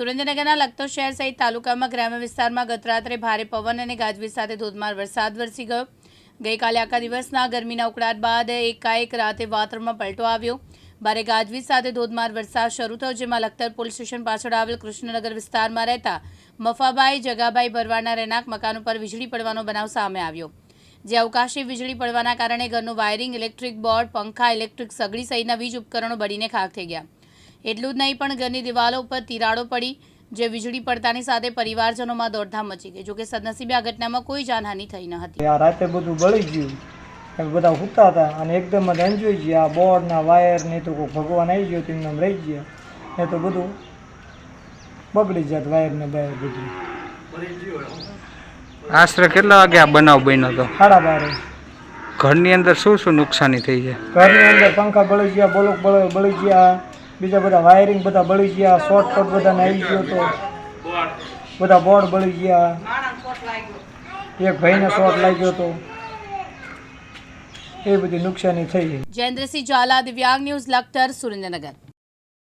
સુરેન્દ્રનગરના લખતો શહેર સહિત તાલુકામાં ગ્રામ્ય વિસ્તારમાં ગત રાત્રે ભારે પવન અને ગાજવીજ સાથે ધોધમાર વરસાદ વરસી ગયો. ગઈકાલે આખા દિવસના ગરમીના ઉકળાટ બાદ એકાએક રાતે વાતાવરણમાં પલટો આવ્યો. ભારે ગાજવીજ સાથે ધોધમાર વરસાદ શરૂ થયો, જેમાં લખતર પોલીસ સ્ટેશન પાછળ આવેલ કૃષ્ણનગર વિસ્તારમાં રહેતા મફાભાઈ જગાભાઈ ભરવાડના રહેણાંક મકાન ઉપર વીજળી પડવાનો બનાવ સામે આવ્યો. જે અવકાશી વીજળી પડવાના કારણે ઘરનું વાયરિંગ, ઇલેક્ટ્રિક બોર્ડ, પંખા, ઇલેક્ટ્રિક સગડી સહિતના વીજ ઉપકરણો બળીને ખાક થઈ ગયા. એટલું જ નહીં પણ ઘરની દિવાલો ઉપર તિરાડો પડી જે વીજળી પડતાની સાથે પરિવારજનોમાં દોડધામ મચી ગઈ. જોકે સદનસીબે આ ઘટનામાં કોઈ જાનહાનિ થઈ ન હતી. આ રાતે બધું બળી ગયું. એમ બધા સૂતા હતા અને એકદમ જ અંજોઈ ગયા. આ બોર્ડના વાયર ને તો કોઈ ભગવાન આવી ગયો તેમને આમ રહી ગયા. ને તો બધું બગડી જાત વાયર ને બાયર બધું. આશરે કેટલા વાગે આ બનાવ બન્યો હતો સાડા બારે. ઘરની અંદર શું શું નુકસાની થઈ છે? ઘરની અંદર પંખા બળી ગયા બોલક બળ- બળી ગયા. બીજા બધા વાયરિંગ બધા બળી ગયા શોર્ટકટ બધાને આવી ગયો તો. બધા બોર્ડ બળી ગયા. એક ભાઈને શોર્ટ લાગ્યો હતો એ બધી નુકસાની થઈ જયેન્દ્રસિંહ ઝાલા દિવ્યાંગ ન્યૂઝ લખતર સુરેન્દ્રનગર.